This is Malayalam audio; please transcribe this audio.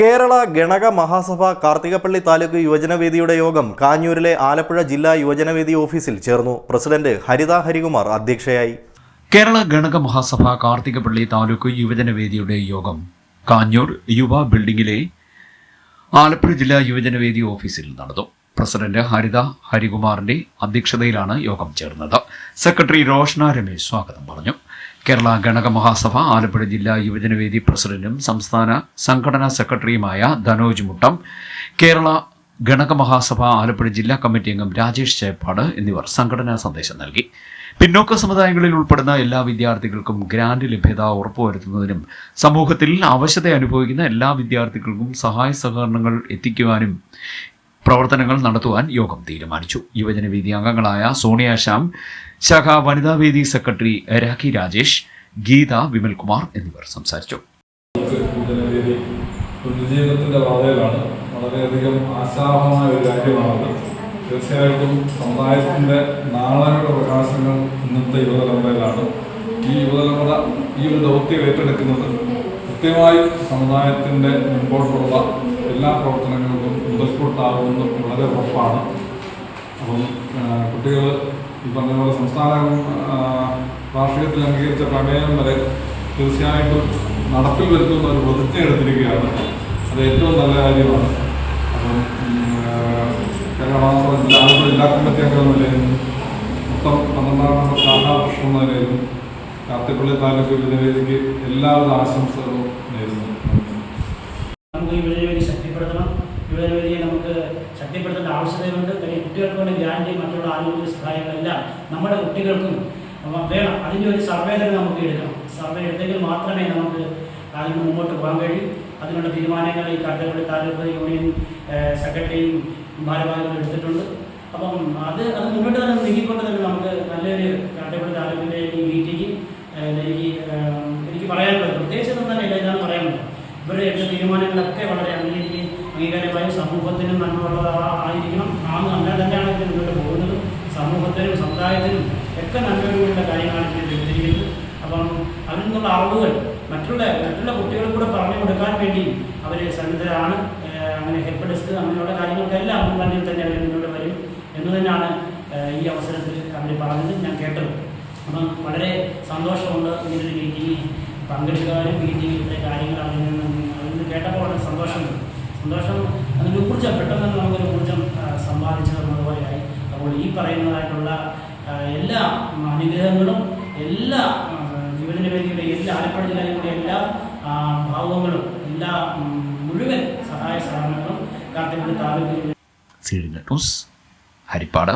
കേരള ഗണക മഹാസഭ കാർത്തികപ്പള്ളി താലൂക്ക് യുവജനവേദിയുടെ യോഗം കാഞ്ഞൂരിലെ ആലപ്പുഴ ജില്ലാ യുവജനവേദി ഓഫീസിൽ ചേർന്നു. പ്രസിഡന്റ് ഹരിത ഹരികുമാർ അധ്യക്ഷയായി. കേരള ഗണക മഹാസഭ കാർത്തികപ്പള്ളി താലൂക്ക് യുവജനവേദിയുടെ യോഗം കാഞ്ഞൂർ യുവ ബിൽഡിംഗിലെ ആലപ്പുഴ ജില്ലാ യുവജനവേദി ഓഫീസിൽ നടന്നു. പ്രസിഡന്റ് ഹരിത ഹരികുമാറിന്റെ അധ്യക്ഷതയിലാണ് യോഗം ചേർന്നത്. സെക്രട്ടറി റോഷന രമേശ് സ്വാഗതം പറഞ്ഞു. കേരള ഗണക മഹാസഭ ആലപ്പുഴ ജില്ലാ യുവജനവേദി പ്രസിഡന്റും സംസ്ഥാന സംഘടനാ സെക്രട്ടറിയുമായ ധനോജ് മുട്ടം കേരള ഗണക മഹാസഭ ആലപ്പുഴ ജില്ലാ കമ്മിറ്റി അംഗം രാജേഷ് ചേപ്പാട് എന്നിവർ സംഘടനാ സന്ദേശം നൽകി. പിന്നോക്ക സമുദായങ്ങളിൽ ഉൾപ്പെടുന്ന എല്ലാ വിദ്യാർത്ഥികൾക്കും ഗ്രാന്റ് ലഭ്യത ഉറപ്പുവരുത്തുന്നതിനും സമൂഹത്തിൽ അവശത അനുഭവിക്കുന്ന എല്ലാ വിദ്യാർത്ഥികൾക്കും സഹായ സഹകരണങ്ങൾ എത്തിക്കുവാനും പ്രവർത്തനങ്ങൾ നടത്തുവാൻ യോഗം തീരുമാനിച്ചു. യുവജനവേദി അംഗങ്ങളായ സോണിയ ശാഖ വനിതാവേദി സെക്രട്ടറി രാഖി രാജേഷ് ഗീത വിമൽകുമാർ എന്നിവർ സംസാരിച്ചു. ജനവേദി പുനരുജ്ജീവനത്തിന്റെ പാതയിലാണ് വളരെയധികം ആശാവഹമായ ഒരു കാര്യമാണത്. തീർച്ചയായിട്ടും സമുദായത്തിന്റെ നാളെയുടെ പ്രകാശങ്ങൾ ഇന്നത്തെ യുവതലമുറയിലാണ്. ഈ യുവതലമുറ ഈ ഒരു ദൗത്യം ഏറ്റെടുക്കുന്നത് കൃത്യമായി സമുദായത്തിന്റെ മുമ്പോട്ടുള്ള എല്ലാ പ്രവർത്തനങ്ങൾക്കും മുതൽക്കൂട്ടാവുമെന്ന് വളരെ ഉറപ്പാണ്. അപ്പം കുട്ടികൾ ഈ പറഞ്ഞ പോലെ സംസ്ഥാന രാഷ്ട്രീയത്തിൽ അംഗീകരിച്ച പ്രമേയം വരെ തീർച്ചയായിട്ടും നടപ്പിൽ വരുത്തുന്ന ഒരു പ്രതിജ്ഞ എടുത്തിരിക്കുകയാണ്. അത് ഏറ്റവും നല്ല കാര്യമാണ്. അപ്പം കേരളം ജില്ലാ കമ്മിറ്റി അംഗം നിലയിലും മൊത്തം പന്ത്രണ്ടാം നമ്പർ ശാഖാ പ്രശ്നം നിലയിലും കാത്തിപ്പള്ളി താലൂക്ക് വിജയവേദിക്ക് എല്ലാവിധ ആശംസകളും നേരുന്നു. നമുക്ക് ഈ ശക്തിപ്പെടുത്തണം. യുവജനവേദിയെ നമുക്ക് ശക്തിപ്പെടുത്തേണ്ട ആവശ്യതയുണ്ട്. കാര്യം കുട്ടികൾക്ക് വേണ്ടി ഗ്യാരണ്ടി മറ്റുള്ള ആരോഗ്യ സഹായങ്ങളെല്ലാം നമ്മുടെ കുട്ടികൾക്കും വേണം. അതിന്റെ ഒരു സർവേ തന്നെ നമുക്ക് എടുക്കണം. സർവേ എടുത്തെങ്കിൽ മാത്രമേ നമുക്ക് അതിന് മുമ്പോട്ട് പോകാൻ കഴിയൂ. അതിനുള്ള തീരുമാനങ്ങൾ ഈ കാട്ടുകളുടെ താലൂക്ക് യൂണിയൻ സെക്രട്ടറിയും ഭാരവാഹികളും എടുത്തിട്ടുണ്ട്. അപ്പം അത് അത് മുന്നോട്ട് തന്നെ നീങ്ങിക്കൊണ്ട് തന്നെ നമുക്ക് നല്ലൊരു കാട്ടുകളുടെ താലൂക്കിന്റെ ഈ മീറ്റിംഗ് എനിക്ക് എനിക്ക് പറയാനുള്ളത് പ്രത്യേകിച്ചൊന്നും തന്നെ ഇല്ല ഇതാണ് പറയാനുള്ളത്. ഇവരുടെ തീരുമാനങ്ങളൊക്കെ വളരെ അംഗീകരിക്കുകയും അംഗീകാരമായി സമൂഹത്തിനും നന്മയുള്ളതാ- ആയിരിക്കണം. നാം നല്ല തന്നെയാണ് ഇതിന് മുന്നോട്ട് പോകുന്നത്. സമൂഹത്തിനും സമുദായത്തിനും ഒക്കെ നന്മയോടുകൂടിയുള്ള കാര്യങ്ങളാണ് ഇതിനെ ചെയ്തിരിക്കുന്നത് അപ്പം അതിൽ നിന്നുള്ള അറിവുകൾ മറ്റുള്ള മറ്റുള്ള കുട്ടികളും കൂടെ പറഞ്ഞു കൊടുക്കാൻ വേണ്ടി അവർ സന്നദ്ധരാണ്. അങ്ങനെ ഹെൽപ്പ് ഡെസ്ക് അങ്ങനെയുള്ള കാര്യങ്ങൾക്കെല്ലാം മുൻപന്തിയിൽ തന്നെ അവർ മുന്നോട്ട് വരും എന്ന് തന്നെയാണ് ഈ അവസരത്തിൽ അവർ പറഞ്ഞത്. ഞാൻ കേട്ടത്. അപ്പം വളരെ സന്തോഷമുണ്ട് ഇങ്ങനൊരു മീറ്റിംഗിൽ പങ്കെടുക്കാനും മീറ്റിംഗിൽ ഇത്രയും കാര്യങ്ങൾ അതിൽ നിന്ന് അതിൽ നിന്ന് കേട്ടപ്പോൾ വളരെ സന്തോഷമുണ്ട് സന്തോഷം. അതിന്റെ ഊർജം പെട്ടെന്ന് തന്നെ നമുക്കൊരു ഊർജം സമ്പാദിച്ചു തന്നതുപോലെയായി അപ്പോൾ ഈ പറയുന്നതായിട്ടുള്ള എല്ലാ അനുഗ്രഹങ്ങളും എല്ലാ യുവജന വേദിയുടെ എല്ലാ ആലപ്പുഴ ജില്ലയിലൂടെ എല്ലാ ഭാവങ്ങളും എല്ലാ മുഴുവൻ സഹായ സഹകരണങ്ങളും കാർത്തികപ്പള്ളി താലൂക്കിൽ സി ഡി ന്യൂസ് ഹരിപ്പാട്.